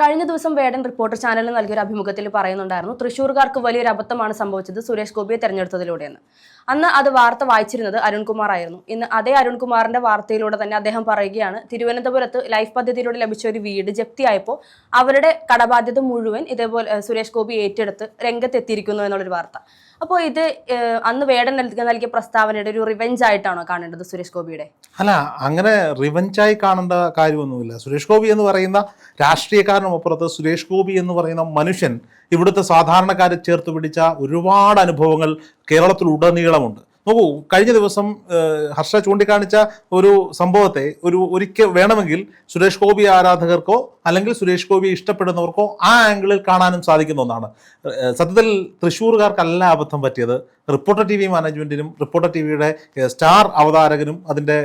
കഴിഞ്ഞ ദിവസം വേടൻ റിപ്പോർട്ടർ ചാനലിന് നൽകിയ ഒരു അഭിമുഖത്തിൽ പറയുന്നുണ്ടായിരുന്നു തൃശ്ശൂർകാർക്ക് വലിയൊരു അബദ്ധമാണ് സംഭവിച്ചത് സുരേഷ് ഗോപിയെ തെരഞ്ഞെടുത്തതിലൂടെയെന്ന്. അന്ന് അത് വാർത്ത വായിച്ചിരുന്നത് അരുൺകുമാർ ആയിരുന്നു ഇന്ന് അതേ അരുൺകുമാറിന്റെ വാർത്തയിലൂടെ തന്നെ അദ്ദേഹം പറയുകയാണ് തിരുവനന്തപുരത്ത് ലൈഫ് പദ്ധതിയിലൂടെ ലഭിച്ച ഒരു വീട് ജപ്തിയായപ്പോൾ അവരുടെ കടബാധ്യത മുഴുവൻ ഇതേപോലെ സുരേഷ് ഗോപി ഏറ്റെടുത്ത് രംഗത്തെത്തിയിരിക്കുന്നു എന്നുള്ളൊരു വാർത്ത. അപ്പോൾ ഇത് അന്ന് വേടൻ നൽകിയ പ്രസ്താവനയുടെ ഒരു റിവെഞ്ച് ആയിട്ടാണോ കാണേണ്ടത് സുരേഷ് ഗോപിയുടെ? അല്ല അങ്ങനെ റിവഞ്ചായി കാണേണ്ട കാര്യമൊന്നുമില്ല. സുരേഷ് ഗോപി എന്ന് പറയുന്ന രാഷ്ട്രീയക്കാരനും അപ്പുറത്ത് സുരേഷ് ഗോപി എന്ന് പറയുന്ന മനുഷ്യൻ ഇവിടുത്തെ സാധാരണക്കാരെ ചേർത്ത് പിടിച്ച ഒരുപാട് അനുഭവങ്ങൾ കേരളത്തിൽ ഉടനീളമുണ്ട് നോക്കൂ കഴിഞ്ഞ ദിവസം ഹർഷ ചൂണ്ടിക്കാണിച്ച ഒരു സംഭവത്തെ ഒരു ഒരിക്കൽ വേണമെങ്കിൽ സുരേഷ് ഗോപി ആരാധകർക്കോ അല്ലെങ്കിൽ സുരേഷ് ഗോപി ഇഷ്ടപ്പെടുന്നവർക്കോ ആ ആംഗിളിൽ കാണാനും സാധിക്കുന്ന ഒന്നാണ്. സത്യത്തിൽ തൃശ്ശൂർകാർക്കല്ല അബദ്ധം പറ്റിയത്. റിപ്പോർട്ടർ ടി വി മാനേജ്മെന്റിനും റിപ്പോർട്ടർ ടി വിയുടെ സ്റ്റാർ അവതാരകനും അതിന്റെ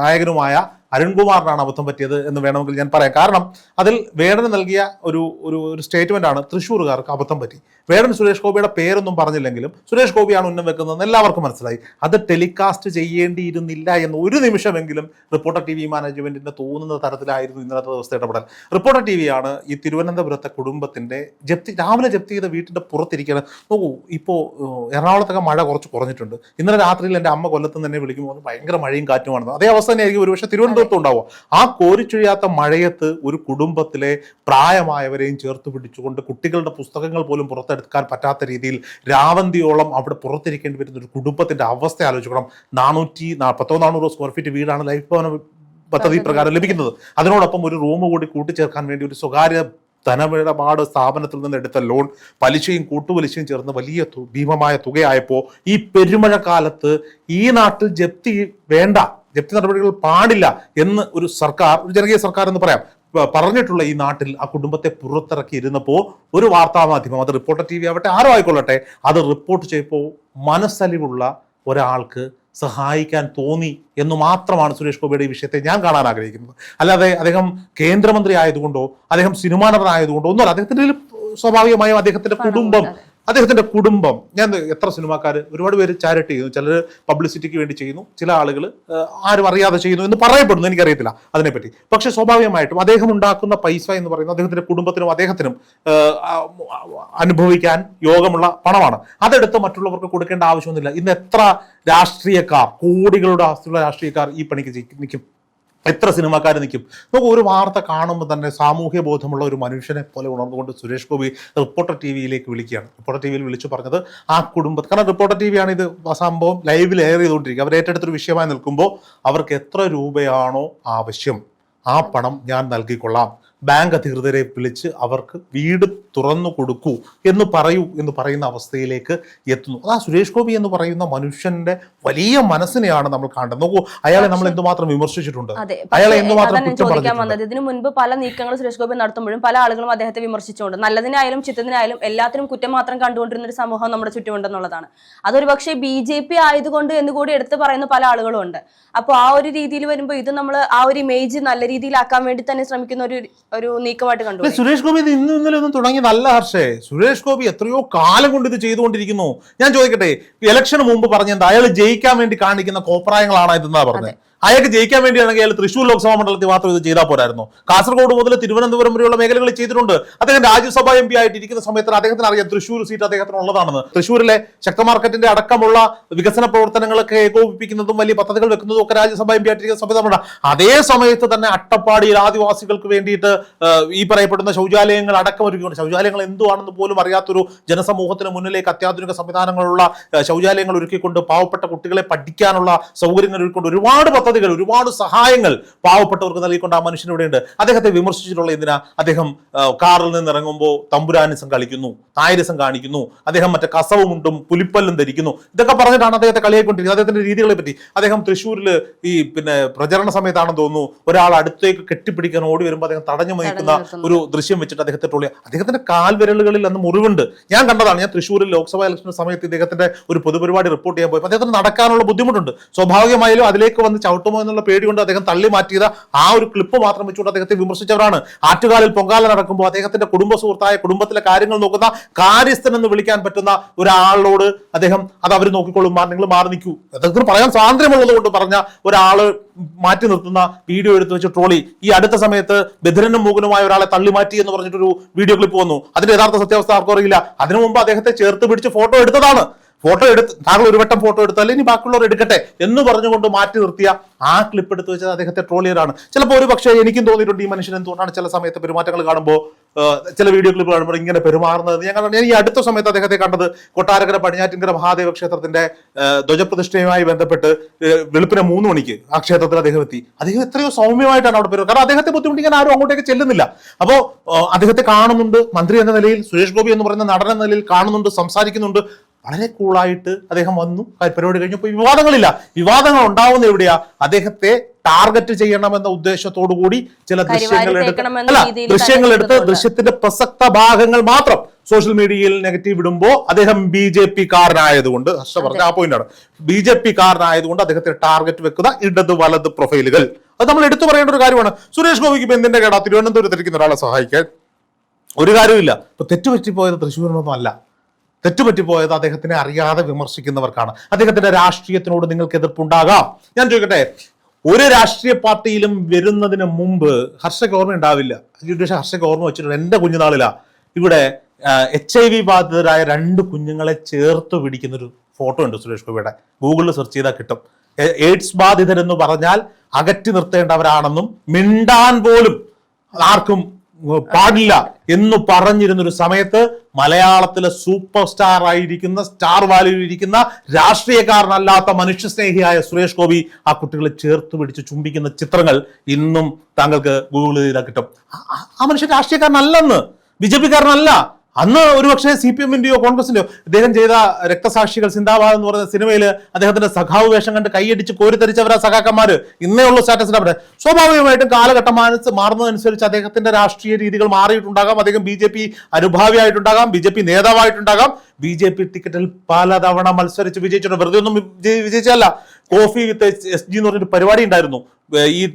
നായകനുമായ അരുൺകുമാറിനാണ് അബദ്ധം പറ്റിയത് എന്ന് വേണമെങ്കിൽ ഞാൻ പറയാം. കാരണം അതിൽ വേടന് നൽകിയ ഒരു ഒരു ഒരു സ്റ്റേറ്റ്മെന്റ് ആണ് തൃശ്ശൂർകാർക്ക് അബദ്ധം പറ്റി. വേടൻ സുരേഷ് ഗോപിയുടെ പേരൊന്നും പറഞ്ഞില്ലെങ്കിലും സുരേഷ് ഗോപിയാണ് ഉന്നം വെക്കുന്നതെന്ന് എല്ലാവർക്കും മനസ്സിലായി. അത് ടെലികാസ്റ്റ് ചെയ്യേണ്ടിയിരുന്നില്ല എന്ന് ഒരു നിമിഷമെങ്കിലും റിപ്പോർട്ടർ ടി വി മാനേജ്മെന്റിന്റെ തോന്നുന്ന തരത്തിലായിരുന്നു ഇന്നത്തെ ദിവസത്തെ ഇടപെടൽ. റിപ്പോർട്ടർ ടി വിയാണ് ഈ തിരുവനന്തപുരത്തെ കുടുംബത്തിന്റെ ജപ്തി രാവിലെ ജപ്തി ചെയ്ത വീട്ടിന്റെ പുറത്തിരിക്കുകയാണ് നോക്കൂ ഇപ്പോൾ എറണാകുളത്തൊക്കെ മഴ കുറച്ച് കുറഞ്ഞിട്ടുണ്ട്. ഇന്നലെ രാത്രിയിൽ എന്റെ അമ്മ കൊല്ലത്ത് തന്നെ വിളിക്കുമ്പോൾ ഭയങ്കര മഴയും കാറ്റും കാറ്റുമാണെന്ന് അതേ അവസ്ഥ തന്നെയായിരിക്കും ഒരുപക്ഷെ തിരുവനന്തപുരത്ത് ഉണ്ടാവുക. ആ കോരിച്ചൊഴിയാത്ത മഴയത്ത് ഒരു കുടുംബത്തിലെ പ്രായമായവരെയും ചേർത്ത് പിടിച്ചുകൊണ്ട് കുട്ടികളുടെ പുസ്തകങ്ങൾ പോലും പുറത്തെടുക്കാൻ പറ്റാത്ത രീതിയിൽ രാവന്തിയോളം അവിടെ പുറത്തിരിക്കേണ്ടി വരുന്ന ഒരു കുടുംബത്തിന്റെ അവസ്ഥ ആലോചിക്കണം. നാനൂറ്റി പത്തോ നാനൂറോ സ്ക്വയർ ഫീറ്റ് വീടാണ് ലൈഫ് ഭവന പദ്ധതി പ്രകാരം ലഭിക്കുന്നത്. അതിനോടൊപ്പം ഒരു റൂം കൂടി കൂട്ടിച്ചേർക്കാൻ വേണ്ടി ഒരു സ്വകാര്യ ധനമിടപാട് സ്ഥാപനത്തിൽ നിന്ന് എടുത്ത ലോൺ പലിശയും കൂട്ടുപലിശയും ചേർന്ന് വലിയ ഭീമമായ തുകയായപ്പോൾ ഈ പെരുമഴക്കാലത്ത് ഈ നാട്ടിൽ ജപ്തി വേണ്ട ജപ്തി നടപടികൾ പാടില്ല എന്ന് ഒരു സർക്കാർ ഒരു ജനകീയ സർക്കാർ എന്ന് പറയാം പറഞ്ഞിട്ടുള്ള ഈ നാട്ടിൽ ആ കുടുംബത്തെ പുറത്തിറക്കി ഇരുന്നപ്പോൾ ഒരു വാർത്താ മാധ്യമം അത് റിപ്പോർട്ടർ ടി വി ആവട്ടെ ആരോ ആയിക്കൊള്ളട്ടെ അത് റിപ്പോർട്ട് ചെയ്യപ്പോൾ മനസ്സലിവുള്ള ഒരാൾക്ക് സഹായിക്കാൻ തോന്നി എന്ന് മാത്രമാണ് സുരേഷ് ഗോപിയുടെ ഈ വിഷയത്തെ ഞാൻ കാണാൻ ആഗ്രഹിക്കുന്നത്. അല്ലാതെ അദ്ദേഹം കേന്ദ്രമന്ത്രി ആയതുകൊണ്ടോ അദ്ദേഹം സിനിമാ നടനായതുകൊണ്ടോ ഒന്നുമല്ല അദ്ദേഹത്തിന്റെ സ്വാഭാവികമായും അദ്ദേഹത്തിന്റെ കുടുംബം അദ്ദേഹത്തിന്റെ കുടുംബം ഞാൻ എത്ര സിനിമാക്കാർ ഒരുപാട് പേര് ചാരിറ്റി ചെയ്യുന്നു ചിലർ പബ്ലിസിറ്റിക്ക് വേണ്ടി ചെയ്യുന്നു ചില ആളുകൾ ആരും അറിയാതെ ചെയ്യുന്നു എന്ന് പറയപ്പെടുന്നു എനിക്കറിയത്തില്ല അതിനെപ്പറ്റി. പക്ഷെ സ്വാഭാവികമായിട്ടും അദ്ദേഹം ഉണ്ടാക്കുന്ന പൈസ എന്ന് പറയുന്നത് അദ്ദേഹത്തിന്റെ കുടുംബത്തിനും അദ്ദേഹത്തിനും അനുഭവിക്കാൻ യോഗമുള്ള പണമാണ്. അതെടുത്ത് മറ്റുള്ളവർക്ക് കൊടുക്കേണ്ട ആവശ്യമൊന്നുമില്ല. ഇന്ന് എത്ര രാഷ്ട്രീയക്കാർ കോടികളുടെ ആസ്തിയുള്ള രാഷ്ട്രീയക്കാർ ഈ പണിക്ക് നിൽക്കും? എത്ര സിനിമാക്കാർ നിൽക്കും? നമുക്ക് ഒരു വാർത്ത കാണുമ്പോൾ തന്നെ സാമൂഹ്യ ബോധമുള്ള ഒരു മനുഷ്യനെ പോലെ ഉണർന്നുകൊണ്ട് സുരേഷ് ഗോപി റിപ്പോർട്ടർ ടി വിയിലേക്ക് വിളിക്കുകയാണ്. റിപ്പോർട്ടർ ടി വിയിൽ വിളിച്ചു പറഞ്ഞത് ആ കുടുംബം കാരണം റിപ്പോർട്ടർ ടി വിയാണ് ഇത് സംഭവം ലൈവിൽ എയർ ചെയ്തുകൊണ്ടിരിക്കുക. അവർ ഏറ്റെടുത്തൊരു വിഷയമായി നിൽക്കുമ്പോൾ അവർക്ക് എത്ര രൂപയാണോ ആവശ്യം ആ പണം ഞാൻ നൽകിക്കൊള്ളാം. ബാങ്ക് അധികൃതരെ വിളിച്ച് അവർക്ക് വീട് തുറന്നു കൊടുക്കൂ എന്ന് പറയൂ എന്ന് പറയുന്ന അവസ്ഥയിലേക്ക് എത്തുന്നു. ആ സുരേഷ് ഗോപി എന്ന് പറയുന്ന മനുഷ്യന്റെ വലിയ മനസ്സിനെയാണ് നമ്മൾ കാണുന്നത് നോക്കൂ അയാളെ നമ്മൾ എന്തുമാത്രം വിമർശിച്ചിട്ടുണ്ട്? അയാളെ എന്തുമാത്രം കുറ്റം ചോദിക്കാൻ വന്നത്. ഇതിനു മുൻപ് പല നീക്കങ്ങൾ സുരേഷ് ഗോപി നടത്തുമ്പോഴും പല ആളുകളും അദ്ദേഹത്തെ വിമർശിച്ചുകൊണ്ട് നല്ലതിനായാലും ചിത്തത്തിനായാലും എല്ലാത്തിനും കുറ്റം മാത്രം കണ്ടുകൊണ്ടിരുന്ന ഒരു സമൂഹം നമ്മുടെ ചുറ്റുമുണ്ടെന്നുള്ളതാണ്. അതൊരു പക്ഷേ ബി ജെ പി ആയതുകൊണ്ട് എന്ന് കൂടി എടുത്ത് പറയുന്ന പല ആളുകളും ഉണ്ട്. അപ്പോൾ ആ ഒരു രീതിയിൽ വരുമ്പോൾ ഇത് നമ്മൾ ആ ഒരു ഇമേജ് നല്ല രീതിയിലാക്കാൻ വേണ്ടി തന്നെ ശ്രമിക്കുന്ന ഒരു ഒരു നീക്കമായിട്ട് കണ്ടു. സുരേഷ് ഗോപി ഇത് ഇന്നും ഇന്നലെ ഒന്നും തുടങ്ങിയതല്ല ഹർഷേ. സുരേഷ് ഗോപി എത്രയോ കാലം കൊണ്ട് ഇത് ചെയ്തുകൊണ്ടിരിക്കുന്നു. ഞാൻ ചോദിക്കട്ടെ ഇലക്ഷന് മുമ്പ് പറഞ്ഞത് അയാൾ ജയിക്കാൻ വേണ്ടി കാണിക്കുന്ന കോപ്രായങ്ങളാണ് ഇതെന്നാ പറഞ്ഞത് അയാൾക്ക് ജയിക്കാൻ വേണ്ടിയാണെങ്കിൽ അയാൾ തൃശ്ശൂർ ലോക്സഭാ മണ്ഡലത്തിൽ മാത്രം ഇത് ചെയ്താൽ പോരായിരുന്നു. കാസർഗോഡ് മുതൽ തിരുവനന്തപുരം വരെയുള്ള മേഖലകളിൽ ചെയ്തിട്ടുണ്ട്. അദ്ദേഹം രാജ്യസഭാ എം പി ആയിട്ട് ഇരിക്കുന്ന സമയത്ത് അദ്ദേഹത്തിന് അറിയാം തൃശ്ശൂർ സീറ്റ് അദ്ദേഹത്തിന് ഉള്ളതാണെന്ന്. തൃശ്ശൂരിലെ ശക്ത മാർക്കറ്റിന്റെ അടക്കമുള്ള വികസന പ്രവർത്തനങ്ങളൊക്കെ ഏകോപിപ്പിക്കുന്നതും വലിയ പദ്ധതികൾ വെക്കുന്നതും ഒക്കെ രാജ്യസഭാ എം പി ആയിട്ടിരിക്കുന്ന സമയത്ത് നമ്മുടെ അതേ സമയത്ത് തന്നെ അട്ടപ്പാടിയിൽ ആദിവാസികൾക്ക് വേണ്ടിയിട്ട് ഈ പറയപ്പെടുന്ന ശൗചാലയങ്ങൾ അടക്കം ഒരുക്കിക്കൊണ്ട് ശൗചാലയങ്ങൾ എന്തുവാണെന്ന് പോലും അറിയാത്തൊരു ജനസമൂഹത്തിന് മുന്നിലേക്ക് അത്യാധുനിക സംവിധാനങ്ങളുള്ള ശൗചാലയങ്ങൾ ഒരുക്കിക്കൊണ്ട് പാവപ്പെട്ട കുട്ടികളെ പഠിക്കാനുള്ള സൗകര്യങ്ങൾ ഒരുക്കിക്കൊണ്ട് ഒരുപാട് പദ്ധതികൾ ഒരുപാട് സഹായങ്ങൾ പാവപ്പെട്ടവർക്ക് നൽകിക്കൊണ്ട് ആ മനുഷ്യൻ ഇവിടെയുണ്ട്. അദ്ദേഹത്തെ വിമർശിച്ചിട്ടുള്ള എന്തിനാ? അദ്ദേഹം കാറിൽ നിന്ന് ഇറങ്ങുമ്പോൾ തമ്പുരാനിസം കളിക്കുന്നു തായരസം കാണിക്കുന്നു അദ്ദേഹം മറ്റേ കസവുമുണ്ടും പുലിപ്പല്ലും ധരിക്കുന്നു. ഇതൊക്കെ പറഞ്ഞിട്ടാണ് അദ്ദേഹത്തെ കളിയായിക്കൊണ്ടിരിക്കുന്നത് അദ്ദേഹത്തിന്റെ രീതികളെ പറ്റി. അദ്ദേഹം തൃശ്ശൂരിൽ ഈ പിന്നെ പ്രചരണ സമയത്താണെന്ന് തോന്നുന്നു ഒരാൾ അടുത്തേക്ക് കെട്ടിപ്പിടിക്കാൻ ഓടി വരുമ്പോൾ അദ്ദേഹം തടഞ്ഞു നയിക്കുന്ന ഒരു ദൃശ്യം വെച്ചിട്ട് അദ്ദേഹത്തെ ട്രോളി അദ്ദേഹത്തിന്റെ കാൽവിരലുകളിൽ അന്ന് മുറിവുണ്ട്. ഞാൻ കണ്ടതാണ് ഞാൻ തൃശ്ശൂരിൽ ലോക്സഭാ ഇലക്ഷൻ സമയത്ത് ഇദ്ദേഹത്തിന്റെ ഒരു പൊതുപരിപാടി റിപ്പോർട്ട് ചെയ്യാൻ പോയപ്പോൾ അദ്ദേഹത്തിന് നടക്കാനുള്ള ബുദ്ധിമുട്ടുണ്ട്. സ്വാഭാവികമായാലും അതിലേക്ക് വന്ന് ചവിട്ടുമോ എന്നുള്ള പേടി കൊണ്ട് അദ്ദേഹം തള്ളി മാറ്റിയത് ആ ഒരു ക്ലിപ്പ് മാത്രം വെച്ചുകൊണ്ട് അദ്ദേഹത്തെ വിമർശിച്ചവരാണ്. ആറ്റുകാലിൽ പൊങ്കാല നടക്കുമ്പോൾ അദ്ദേഹത്തിന്റെ കുടുംബ സുഹൃത്തായ കുടുംബത്തിലെ കാര്യങ്ങൾ നോക്കുന്ന കാര്യസ്ഥൻ എന്ന് വിളിക്കാൻ പറ്റുന്ന ഒരാളോട് അദ്ദേഹം അത് അവർ നോക്കിക്കൊള്ളും മാ- നിങ്ങൾ മാറി നിൽക്കൂ. അദ്ദേഹത്തിന് പറയാൻ സ്വാതന്ത്ര്യമുള്ളത് കൊണ്ട് പറഞ്ഞ ഒരാൾ മാറ്റി നിർത്തുന്ന വീഡിയോ എടുത്ത് വെച്ച് ട്രോളി. ഈ അടുത്ത സമയത്ത് ബദിരനും മൂകനുമായ ഒരാളെ തള്ളി മാറ്റി എന്ന് പറഞ്ഞിട്ടൊരു വീഡിയോ ക്ലിപ്പ് വന്നു. അതിന്റെ യഥാർത്ഥ സത്യാവസ്ഥ ആർക്കും അറിയില്ല. അതിനു മുമ്പ് അദ്ദേഹത്തെ ചേർത്ത് പിടിച്ച് ഫോട്ടോ എടുത്തതാണ്. ഫോട്ടോ എടുത്ത് താങ്കൾ ഒരു വട്ടം ഫോട്ടോ എടുത്താൽ ഇനി ബാക്കിയുള്ളവർ എടുക്കട്ടെ എന്ന് പറഞ്ഞുകൊണ്ട് മാറ്റി നിർത്തിയ ആ ക്ലിപ്പ് എടുത്ത് വെച്ചത് അദ്ദേഹത്തെ ട്രോൾ ചെയ്യാനാണ് ചിലപ്പോൾ ഒരു പക്ഷേ എനിക്കും തോന്നിയിട്ടുണ്ട് ഈ മനുഷ്യൻ എന്തുകൊണ്ടാണ് ചില സമയത്ത് പെരുമാറ്റങ്ങൾ കാണുമ്പോൾ ചില വീഡിയോ ക്ലിപ്പ് കാണുമ്പോൾ ഇങ്ങനെ പെരുമാറുന്നത്. ഞാൻ ഞാൻ ഈ അടുത്ത സമയത്ത് അദ്ദേഹത്തെ കണ്ടത് കൊട്ടാരക്കര പടിഞ്ഞാറ്റിൻകര മഹാദേവ ക്ഷേത്രത്തിന്റെ ധ്വജപ്രതിഷ്ഠയുമായി ബന്ധപ്പെട്ട് വെളുപ്പിനെ മൂന്ന് മണിക്ക് ആ ക്ഷേത്രത്തിൽ അദ്ദേഹം എത്തി. അദ്ദേഹം എത്രയോ സൗമ്യമായിട്ടാണ് അവിടെ പെരുമാറുന്നത്. കാരണം അദ്ദേഹത്തെ ബുദ്ധിമുട്ടിക്കാൻ ആരും അങ്ങോട്ടേക്ക് ചെല്ലുന്നില്ല. അപ്പോൾ അദ്ദേഹത്തെ കാണുന്നുണ്ട്. മന്ത്രി എന്ന നിലയിൽ സുരേഷ് ഗോപി എന്ന് പറയുന്ന നടൻ എന്ന നിലയിൽ കാണുന്നുണ്ട് സംസാരിക്കുന്നുണ്ട്. വളരെ കൂളായിട്ട് അദ്ദേഹം വന്നു. പരിപാടി കഴിഞ്ഞപ്പോൾ വിവാദങ്ങളില്ല. വിവാദങ്ങൾ ഉണ്ടാവുന്ന എവിടെയാ? അദ്ദേഹത്തെ ടാർഗറ്റ് ചെയ്യണമെന്ന ഉദ്ദേശത്തോടു കൂടി ചില ദൃശ്യങ്ങൾ എടുത്ത് അല്ല ദൃശ്യങ്ങൾ എടുത്ത് ദൃശ്യത്തിന്റെ പ്രസക്ത ഭാഗങ്ങൾ മാത്രം സോഷ്യൽ മീഡിയയിൽ നെഗറ്റീവ് ഇടുമ്പോൾ അദ്ദേഹം ബി ജെ പി കാരനായതുകൊണ്ട് ഹർഷ പറഞ്ഞ ആ പോയിന്റാണ് ബി ജെ പി കാരനായതുകൊണ്ട് അദ്ദേഹത്തെ ടാർഗറ്റ് വെക്കുന്ന ഇടത് വലത് പ്രൊഫൈലുകൾ അത് നമ്മൾ എടുത്തു പറയേണ്ട ഒരു കാര്യമാണ്. സുരേഷ് ഗോപിക്ക് ഇപ്പൊ എന്തിന്റെ കേടാ? തിരുവനന്തപുരത്തിരിക്കുന്ന ഒരാളെ സഹായിക്കാൻ. ഒരു കാര്യമില്ല ഇപ്പൊ തെറ്റുപറ്റിപ്പോയത് തൃശ്ശൂരിനൊന്നും അല്ല. തെറ്റുപറ്റിപ്പോയത് അദ്ദേഹത്തിനെ അറിയാതെ വിമർശിക്കുന്നവർക്കാണ്. അദ്ദേഹത്തിന്റെ രാഷ്ട്രീയത്തിനോട് നിങ്ങൾക്ക് എതിർപ്പുണ്ടാകാം. ഞാൻ ചോദിക്കട്ടെ ഒരു രാഷ്ട്രീയ പാർട്ടിയിലും വരുന്നതിന് മുമ്പ് ഹർഷക്ക് ഓർമ്മ ഉണ്ടാവില്ല. പക്ഷേ ഹർഷക്ക് ഓർമ്മ വെച്ചിട്ടുണ്ട് എന്റെ കുഞ്ഞുനാളിലാ. ഇവിടെ എച്ച് ഐ വി ബാധിതരായ രണ്ട് കുഞ്ഞുങ്ങളെ ചേർത്ത് പിടിക്കുന്ന ഒരു ഫോട്ടോ ഉണ്ട് സുരേഷ് ഗോപിയുടെ. ഗൂഗിളിൽ സെർച്ച് ചെയ്താൽ കിട്ടും. എയ്ഡ്സ് ബാധിതരെന്ന് പറഞ്ഞാൽ അകറ്റി നിർത്തേണ്ടവരാണെന്നും മിണ്ടാൻ പോലും ആർക്കും പാടില്ല എന്ന് പറഞ്ഞിരുന്ന ഒരു സമയത്ത് മലയാളത്തിലെ സൂപ്പർ സ്റ്റാർ ആയിരിക്കുന്ന സ്റ്റാർ വാല്യൂ ഇരിക്കുന്ന രാഷ്ട്രീയക്കാരനല്ലാത്ത മനുഷ്യസ്നേഹിയായ സുരേഷ് ഗോപി ആ കുട്ടികളെ ചേർത്ത് പിടിച്ച് ചുംബിക്കുന്ന ചിത്രങ്ങൾ ഇന്നും താങ്കൾക്ക് ചെയ്താൽ കിട്ടും. ആ മനുഷ്യൻ രാഷ്ട്രീയക്കാരനല്ലെന്ന്. B J പിക്കാരനല്ല. അന്ന് ഒരുപക്ഷെ സി പി എമ്മിന്റെയോ കോൺഗ്രസിന്റെയോ അദ്ദേഹം ചെയ്ത രക്തസാക്ഷികൾ സിന്ദാബാദ് എന്ന് പറയുന്ന സിനിമയിൽ അദ്ദേഹത്തിന്റെ സഖാവ് വേഷം കണ്ട് കൈയടിച്ച് കോരിത്തരിച്ചവരാ സഖാക്കന്മാർ ഇന്നേ ഉള്ള സ്റ്റാറ്റസിൽ അവിടെ സ്വാഭാവികമായിട്ടും കാലഘട്ടം മാനസ് മാറുന്നതനുസരിച്ച് അദ്ദേഹത്തിന്റെ രാഷ്ട്രീയ രീതികൾ മാറിയിട്ടുണ്ടാകാം. അദ്ദേഹം ബി ജെ പി അനുഭാവിയായിട്ടുണ്ടാകാം. ബി ജെ പി നേതാവായിട്ടുണ്ടാകാം. ബി ജെ പി ടിക്കറ്റിൽ പലതവണ മത്സരിച്ച് വിജയിച്ചിട്ടുണ്ട്. വെറുതെ ഒന്നും വിജയി- വിജയിച്ചല്ല കോഫി വിത്ത് എസ് ജി എന്ന് പറഞ്ഞൊരു പരിപാടി ഉണ്ടായിരുന്നു. ഈ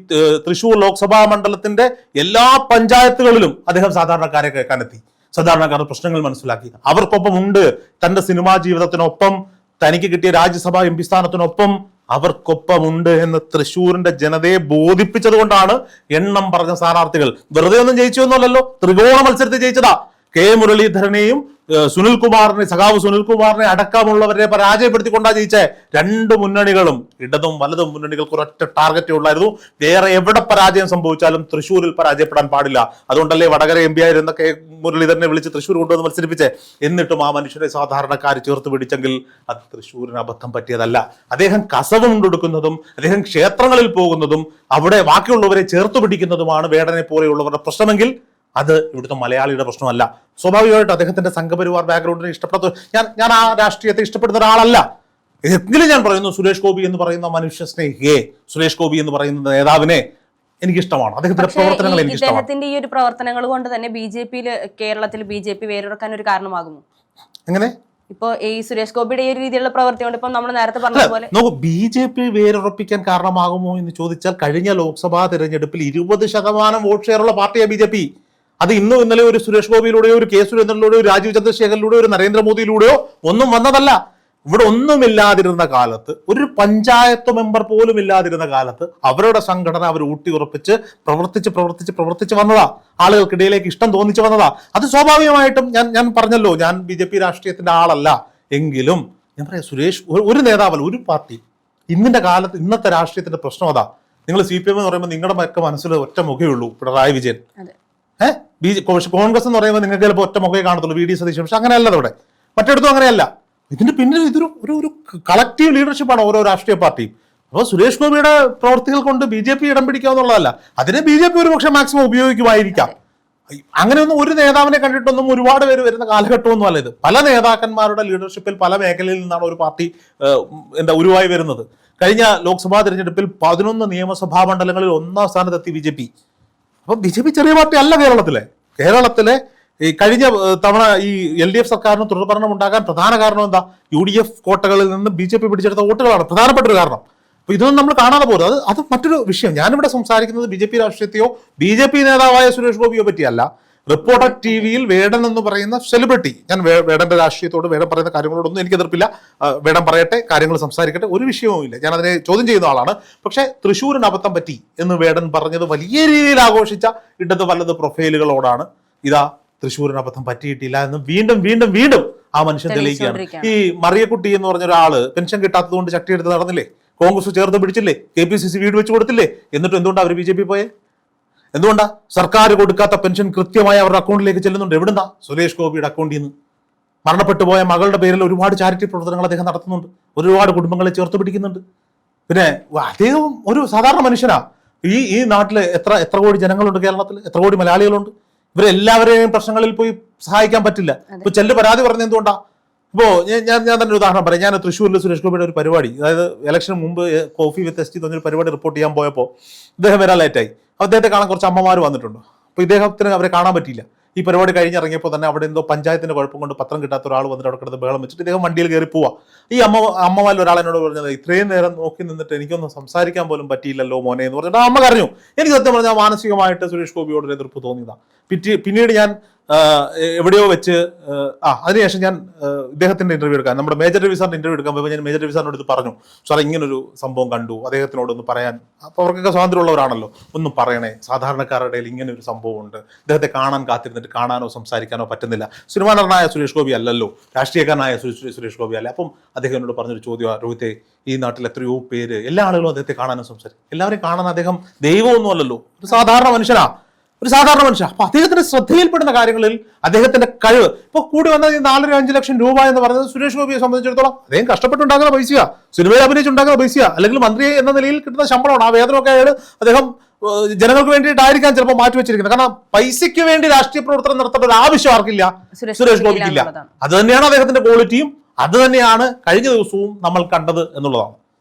തൃശൂർ ലോക്സഭാ മണ്ഡലത്തിന്റെ എല്ലാ പഞ്ചായത്തുകളിലും അദ്ദേഹം സാധാരണക്കാരെ കേൾക്കാനെത്തി. സാധാരണക്കാരുടെ പ്രശ്നങ്ങൾ മനസ്സിലാക്കി. അവർക്കൊപ്പം ഉണ്ട് തന്റെ സിനിമാ ജീവിതത്തിനൊപ്പം തനിക്ക് കിട്ടിയ രാജ്യസഭാ എം പി സ്ഥാനത്തിനൊപ്പം അവർക്കൊപ്പമുണ്ട് എന്ന് തൃശ്ശൂരിന്റെ ജനതയെ ബോധിപ്പിച്ചത് കൊണ്ടാണ് എണ്ണം പറഞ്ഞ സ്ഥാനാർത്ഥികൾ. വെറുതെ ഒന്നും ജയിച്ചു ജയിച്ചൊന്നുമല്ലല്ലോ ത്രികോണ മത്സരത്തിൽ ജയിച്ചതാ. കെ മുരളീധരനെയും സുനിൽകുമാറിനെ സഖാവ് സുനിൽകുമാറിനെ അടക്കമുള്ളവരെ പരാജയപ്പെടുത്തിക്കൊണ്ടാ ജയിച്ചേ. രണ്ട് മുന്നണികളും ഇടതും വലതും മുന്നണികൾക്ക് ഒരൊറ്റ ടാർഗറ്റേ ഉള്ളായിരുന്നു. വേറെ എവിടെ പരാജയം സംഭവിച്ചാലും തൃശ്ശൂരിൽ പരാജയപ്പെടാൻ പാടില്ല. അതുകൊണ്ടല്ലേ വടകര എം പി ആയിരുന്ന കെ മുരളീധരനെ വിളിച്ച് തൃശ്ശൂർ കൊണ്ടുവന്ന് മത്സരിപ്പിച്ചേ. എന്നിട്ടും ആ മനുഷ്യരെ സാധാരണക്കാർ ചേർത്ത് പിടിച്ചെങ്കിൽ അത് തൃശ്ശൂരിന് അബദ്ധം പറ്റിയതല്ല. അദ്ദേഹം കസവ് കൊണ്ടെടുക്കുന്നതും അദ്ദേഹം ക്ഷേത്രങ്ങളിൽ പോകുന്നതും അവിടെ ബാക്കിയുള്ളവരെ ചേർത്ത് പിടിക്കുന്നതുമാണ് വേടനെ പോലെയുള്ളവരുടെ പ്രശ്നമെങ്കിൽ അത് ഇവിടുത്തെ മലയാളിയുടെ പ്രശ്നമല്ല. സ്വാഭാവികമായിട്ട് അദ്ദേഹത്തിന്റെ സംഘപരിവാർ ബാക്ക്ഗ്രൗണ്ടിനെ ഇഷ്ടപ്പെടാത്ത ഞാൻ ഞാൻ ആ രാഷ്ട്രീയത്തെ ഇഷ്ടപ്പെടുന്ന ഒരാളല്ല. എങ്കിലും ഞാൻ പറയുന്നു സുരേഷ് ഗോപി എന്ന് പറയുന്ന മനുഷ്യ സ്നേഹിയെ സുരേഷ് ഗോപി എന്ന് പറയുന്ന നേതാവിനെ എനിക്കിഷ്ടമാണ്. അദ്ദേഹത്തിന്റെ പ്രവർത്തനങ്ങൾ എനിക്ക് ഇഷ്ടമാണ് ഈ ഒരു പ്രവർത്തനങ്ങൾ കൊണ്ട് തന്നെ ബി ജെ പിയിൽ കേരളത്തിൽ ബി ജെ പി വേരൊടുക്കാൻ ഒരു കാരണമാകുമോ? എങ്ങനെ? ഇപ്പോ ഈ സുരേഷ് ഗോപിയുടെ ഈ ഒരു രീതിയിലുള്ള പ്രവൃത്തി കൊണ്ട് ഇപ്പൊ നമ്മൾ നേരത്തെ പറഞ്ഞ പോലെ നോക്കൂ ബി ജെ പി വേരുറപ്പിക്കാൻ കാരണമാകുമോ എന്ന് ചോദിച്ചാൽ കഴിഞ്ഞ ലോക്സഭാ തെരഞ്ഞെടുപ്പിൽ ഇരുപത് ശതമാനം വോട്ട് ഷെയറുള്ള പാർട്ടിയാണ് ബി ജെ പി. അത് ഇന്നും ഇന്നലെ ഒരു സുരേഷ് ഗോപിയിലൂടെയോ ഒരു കെ സുരേന്ദ്രനിലൂടെയോ രാജീവ് ചന്ദ്രശേഖരിലൂടെയോ ഒരു നരേന്ദ്രമോദിയിലൂടെയോ ഒന്നും വന്നതല്ല. ഇവിടെ ഒന്നുമില്ലാതിരുന്ന കാലത്ത് ഒരു പഞ്ചായത്ത് മെമ്പർ പോലും ഇല്ലാതിരുന്ന കാലത്ത് അവരുടെ സംഘടന അവർ ഊട്ടി ഉറപ്പിച്ച് പ്രവർത്തിച്ച് പ്രവർത്തിച്ച് പ്രവർത്തിച്ച് വന്നതാ. ആളുകൾക്കിടയിലേക്ക് ഇഷ്ടം തോന്നിച്ചു വന്നതാ. അത് സ്വാഭാവികമായിട്ടും ഞാൻ ഞാൻ പറഞ്ഞല്ലോ ഞാൻ ബി ജെ പി രാഷ്ട്രീയത്തിന്റെ ആളല്ല. എങ്കിലും ഞാൻ പറയാം സുരേഷ് ഒരു- നേതാവല്ല ഒരു പാർട്ടി. ഇന്നിന്റെ കാലത്ത് ഇന്നത്തെ രാഷ്ട്രീയത്തിന്റെ പ്രശ്നം അതാ. നിങ്ങൾ സി പി എം എന്ന് പറയുമ്പോൾ നിങ്ങളുടെ ഒക്കെ മനസ്സിൽ ഒറ്റ മുഖേ ഉള്ളൂ പിണറായി വിജയൻ. ഏഹ് ബി കോൺഗ്രസ് എന്ന് പറയുമ്പോൾ നിങ്ങൾക്ക് ചിലപ്പോൾ ഒറ്റ മുഖേ കാണത്തുള്ളൂ വി ഡി സതീശൻ. പക്ഷെ അങ്ങനെയല്ല ഇവിടെ. മറ്റിടത്തും അങ്ങനെയല്ല. ഇതിന്റെ പിന്നിൽ ഇതൊരു ഒരു ഒരു കളക്റ്റീവ് ലീഡർഷിപ്പാണ് ഓരോ രാഷ്ട്രീയ പാർട്ടിയും. അപ്പോൾ സുരേഷ് ഗോപിയുടെ പ്രവർത്തികൾ കൊണ്ട് ബി ജെ പി ഇടം പിടിക്കാന്നുള്ളതല്ല അതിനെ ബി ജെ പി ഒരു പക്ഷേ മാക്സിമം ഉപയോഗിക്കുമായിരിക്കാം അങ്ങനെയൊന്നും ഒരു നേതാവിനെ കണ്ടിട്ടൊന്നും ഒരുപാട് പേര് വരുന്ന കാലഘട്ടമൊന്നും അല്ല ഇത്. പല നേതാക്കന്മാരുടെ ലീഡർഷിപ്പിൽ പല മേഖലയിൽ നിന്നാണ് ഒരു പാർട്ടി എന്താ ഉരുവായി വരുന്നത്. കഴിഞ്ഞ ലോക്സഭാ തിരഞ്ഞെടുപ്പിൽ പതിനൊന്ന് നിയമസഭാ മണ്ഡലങ്ങളിൽ ഒന്നാം സ്ഥാനത്തെത്തി ബി ജെ പി. അപ്പൊ ബി ജെ പി ചെറിയ പാർട്ടി അല്ല കേരളത്തിലെ. കേരളത്തിലെ ഈ കഴിഞ്ഞ തവണ ഈ എൽ ഡി എഫ് സർക്കാരിന് തുടർഭരണം ഉണ്ടാകാൻ പ്രധാന കാരണം എന്താ? യു ഡി എഫ് കോട്ടകളിൽ നിന്ന് ബി ജെ പി പിടിച്ചെടുത്ത വോട്ടുകളാണ് പ്രധാനപ്പെട്ട ഒരു കാരണം. അപ്പൊ ഇതൊന്നും നമ്മൾ കാണാതെ പോകുന്നത് അത് അത് മറ്റൊരു വിഷയം. ഞാനിവിടെ സംസാരിക്കുന്നത് ബി ജെ പി രാഷ്ട്രീയത്തെയോ ബി ജെ പി നേതാവായ സുരേഷ് ഗോപിയോ പറ്റിയല്ല. റിപ്പോർട്ടർ ടി വിയിൽ വേടൻ എന്ന് പറയുന്ന സെലിബ്രിറ്റി ഞാൻ വേടന്റെ രാഷ്ട്രീയത്തോട് വേടൻ പറയുന്ന കാര്യങ്ങളോടൊന്നും എനിക്ക് എതിർപ്പില്ല വേടം വേടൻ പറയട്ടെ കാര്യങ്ങൾ സംസാരിക്കട്ടെ ഒരു വിഷയവുമില്ല. ഞാൻ അതിനെ ചോദ്യം ചെയ്യുന്ന ആളാണ്. പക്ഷേ തൃശ്ശൂരിന് അബദ്ധം പറ്റി എന്ന് വേടൻ പറഞ്ഞത് വലിയ രീതിയിൽ ആഘോഷിച്ച ഇടത് വലത് പ്രൊഫൈലുകളോടാണ്. ഇതാ തൃശ്ശൂരിന് അബദ്ധം പറ്റിയിട്ടില്ല എന്ന് വീണ്ടും വീണ്ടും വീണ്ടും ആ മനുഷ്യൻ തെളിയിക്കുകയാണ്. ഈ മറിയക്കുട്ടി എന്ന് പറഞ്ഞ ഒരാൾ പെൻഷൻ കിട്ടാത്തത് കൊണ്ട് ചട്ടിയെടുത്ത് നടന്നില്ലേ? കോൺഗ്രസ് ചേർത്ത് പിടിച്ചില്ലേ? കെ പി സി സി വീട് വെച്ച് കൊടുത്തില്ലേ? എന്നിട്ട് എന്തുകൊണ്ട് അവർ ബി ജെ പി പോയേ? എന്തുകൊണ്ടാ? സർക്കാർ കൊടുക്കാത്ത പെൻഷൻ കൃത്യമായി അവരുടെ അക്കൗണ്ടിലേക്ക് ചെല്ലുന്നുണ്ട്. എവിടുന്നാ? സുരേഷ് ഗോപിയുടെ അക്കൗണ്ടിൽ നിന്ന്. മരണപ്പെട്ടു പോയ മകളുടെ പേരിൽ ഒരുപാട് ചാരിറ്റി പ്രവർത്തനങ്ങൾ അദ്ദേഹം നടത്തുന്നുണ്ട്. ഒരുപാട് കുടുംബങ്ങളെ ചേർത്ത് പിടിക്കുന്നുണ്ട്. പിന്നെ അദ്ദേഹം ഒരു സാധാരണ മനുഷ്യനാ. ഈ ഈ നാട്ടിൽ എത്ര എത്ര കോടി ജനങ്ങളുണ്ട് കേരളത്തിൽ? എത്ര കോടി മലയാളികളുണ്ട്? ഇവരെല്ലാവരെയും പ്രശ്നങ്ങളിൽ പോയി സഹായിക്കാൻ പറ്റില്ല. ഇപ്പൊ ചെല്ല് പരാതി പറഞ്ഞ എന്തുകൊണ്ടാ? ഇപ്പോ ഞാൻ ഞാൻ തന്നെ ഉദാഹരണം പറയാം. ഞാൻ തൃശ്ശൂരിൽ സുരേഷ് ഗോപിയുടെ ഒരു പരിപാടി അതായത് ഇലക്ഷന് മുമ്പ് കോഫി വിത്ത് എസ് ടി എന്നൊരു പരിപാടി റിപ്പോർട്ട് ചെയ്യാൻ പോയപ്പോൾ ഇദ്ദേഹം വരാൻ ലേറ്റായി അദ്ദേഹത്തെ കാണാൻ കുറച്ച് അമ്മമാർ വന്നിട്ടുണ്ട്. അപ്പോൾ ഇദ്ദേഹത്തിന് അവരെ കാണാൻ പറ്റിയില്ല. ഈ പരിപാടി കഴിഞ്ഞിറങ്ങിയപ്പോൾ തന്നെ അവിടെ എന്തോ പഞ്ചായത്തിന്റെ കുഴപ്പം കൊണ്ട് പത്രം കിട്ടാത്ത ഒരാൾ വന്നിട്ട് അവിടെ കിടന്ന് ബഹളം വെച്ചിട്ട് ഇദ്ദേഹം വണ്ടിയിൽ കയറി പോവാ. ഈ അമ്മ അമ്മമാരിൽ ഒരാൾ എന്നോട് പറഞ്ഞത് ഇത്രയും നേരം നോക്കി നിന്നിട്ട് എനിക്കൊന്നും സംസാരിക്കാൻ പോലും പറ്റിയില്ലല്ലോ മോനെ എന്ന് പറഞ്ഞിട്ട് അമ്മ കരഞ്ഞു. എനിക്ക് സത്യം പറഞ്ഞാൽ മാനസികമായിട്ട് സുരേഷ് ഗോപിയോട് എതിർപ്പ് തോന്നിയതാണ് പിറ്റി പിന്നീട് ഞാൻ എവിടെയോ വെച്ച് ആ, അതിനുശേഷം ഞാൻ ഇദ്ദേഹത്തിന്റെ ഇന്റർവ്യൂ എടുക്കാൻ നമ്മുടെ മേജർ രവി സാറിന്റെ ഇന്റർവ്യൂ എടുക്കാൻ പോയപ്പോൾ ഞാൻ മേജർ രവി സാറിനോട് ഇത് പറഞ്ഞു. സാർ ഇങ്ങനൊരു സംഭവം കണ്ടു. അദ്ദേഹത്തിനോട് ഒന്ന് പറയാൻ അപ്പോൾ അവർക്കൊക്കെ സ്വാതന്ത്ര്യമുള്ളവരാണല്ലോ. ഒന്നും പറയണേ സാധാരണക്കാരുടെ ഇടയിൽ ഇങ്ങനെ ഒരു സംഭവം ഉണ്ട് ഇദ്ദേഹത്തെ കാണാൻ കാത്തിരുന്നിട്ട് കാണാനോ സംസാരിക്കാനോ പറ്റുന്നില്ല. സിനിമാ നടനായ സുരേഷ് ഗോപി അല്ലല്ലോ. രാഷ്ട്രീയക്കാരനായ സുരേഷ് ഗോപി അല്ല. അപ്പം അദ്ദേഹം എന്നോട് പറഞ്ഞൊരു ചോദ്യം രോഹിത്തെ ഈ നാട്ടിൽ എത്രയോ പേര് എല്ലാ ആളുകളും അദ്ദേഹത്തെ കാണാനോ സംസാരിക്കും എല്ലാവരെയും കാണാൻ അദ്ദേഹം ദൈവമൊന്നും അല്ലല്ലോ. ഒരു സാധാരണ മനുഷ്യനാ. ഒരു സാധാരണ മനുഷ്യ അപ്പൊ അദ്ദേഹത്തിന്റെ ശ്രദ്ധയിൽപ്പെടുന്ന കാര്യങ്ങളിൽ അദ്ദേഹത്തിന്റെ കഴിവ്. ഇപ്പൊ കൂടി വന്നത് നാലര അഞ്ച് ലക്ഷം രൂപ എന്ന് പറയുന്നത് സുരേഷ് ഗോപിയെ സംബന്ധിച്ചിടത്തോളം അദ്ദേഹം കഷ്ടപ്പെട്ടുണ്ടാക്കുന്ന പൈസയാ. സിനിമയിൽ അഭിനയിച്ചുണ്ടാക്കുന്ന പൈസയാ. അല്ലെങ്കിൽ മന്ത്രി എന്ന നിലയിൽ കിട്ടുന്ന ശമ്പളമാണ്. ആ വേതനമൊക്കെ അയാൾ അദ്ദേഹം ജനങ്ങൾക്ക് വേണ്ടിയിട്ടായിരിക്കാം ചിലപ്പോൾ മാറ്റി വെച്ചിരിക്കുന്നത്. കാരണം പൈസയ്ക്ക് വേണ്ടി രാഷ്ട്രീയ പ്രവർത്തനം നടത്തേണ്ട ഒരു ആവശ്യം ആർക്കില്ല. സുരേഷ് ഗോപിക്കില്ല അത് തന്നെയാണ് അദ്ദേഹത്തിന്റെ ക്വാളിറ്റിയും അത് തന്നെയാണ് കഴിഞ്ഞ ദിവസവും നമ്മൾ കണ്ടത് എന്നുള്ളതാണ്.